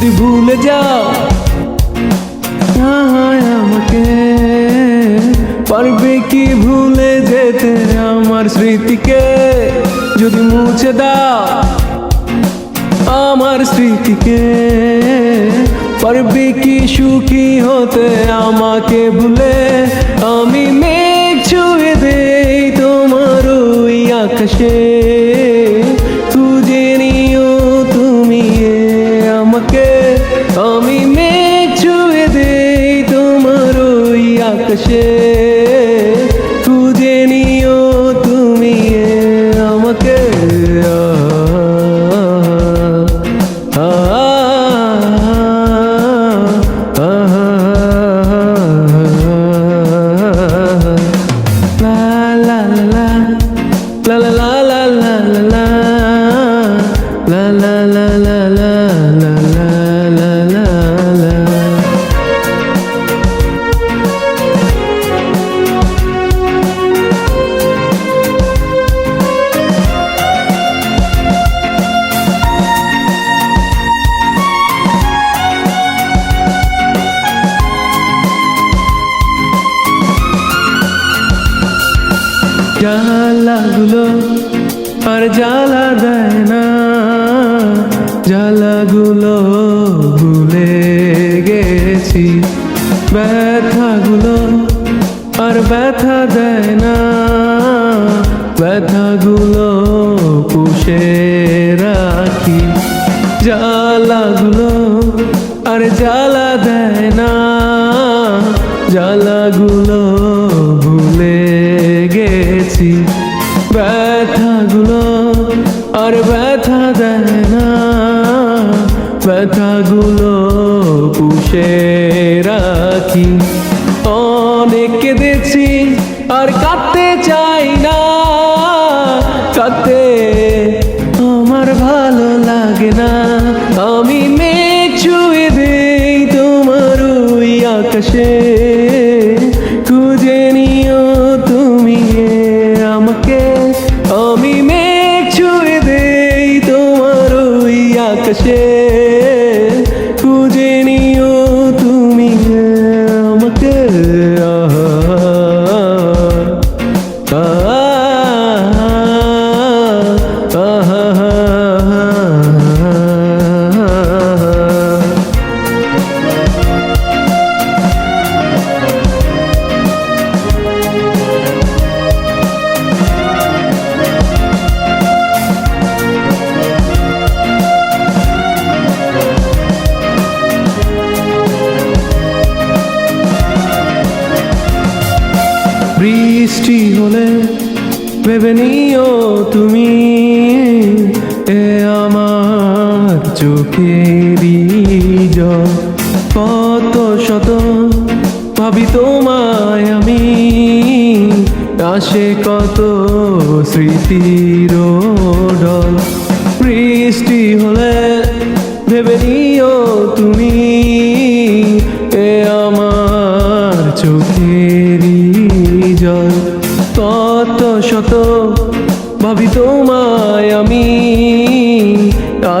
যদি ভুলে যাও আমাকে পারবে কি ভুলে যেতে আমার স্মৃতিকে? যদি মুছে দাও, আমার স্মৃতিকে পারবে কি সুখী হতে আমাকে ভুলে জালা গুলো আর জ্বালা দেয় না জ্বালাগুলো ভুলে গেছি। ব্যথাগুলো আর ব্যথা দেয় না। ব্যথাগুলো পুষে রাখি। জ্বালাগুলো আর জ্বালা দেয় না। জ্বালাগুলো ভুলে গেছি। ব্যথাগুলো আর ব্যথা দেয় না। ব্যথাগুলো পুষে রাখি। অনেক কেঁদেছি আর কাঁদতে চাই না। কাঁদতে আমার ভালো লাগে না। বৃষ্টি হলে ভেবে নিও তুমি এ আমার চোখেরই কত শত ভাবি তোমায় আমি, আসে কত স্মৃতির ডল বৃষ্টি হলে ভেবে নিও তুমি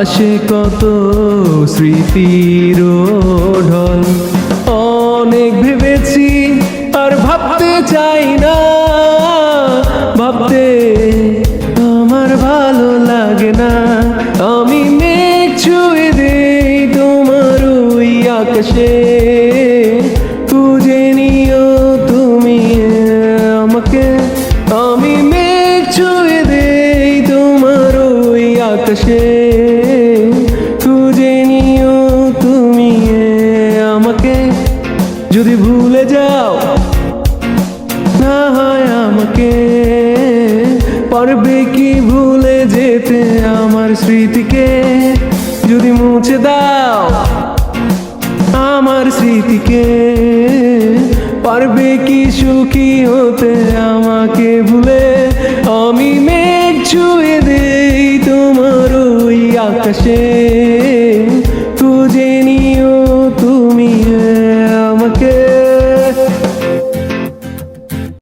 আসে কত স্মৃতির ঢল। অনেক ভেবেছি আর ভাবতে চাই না। ভাবতে আমার ভালো লাগে না। আমি মেঘ ছুঁয়ে দেই তোমার ওই আকাশে। খুঁজে নিও তুমি আমাকে। আমি মেঘ ছুঁয়ে দেই তোমার ওই আকাশে। আমাকে পারবে কি ভুলে যেতে আমার স্মৃতিকে? যদি মুছে দাও আমার স্মৃতিকে, পারবে কি সুখী হতে আমাকে ভুলে? আমি মেঘ ছুঁয়ে দেই তোমার ওই আকাশে।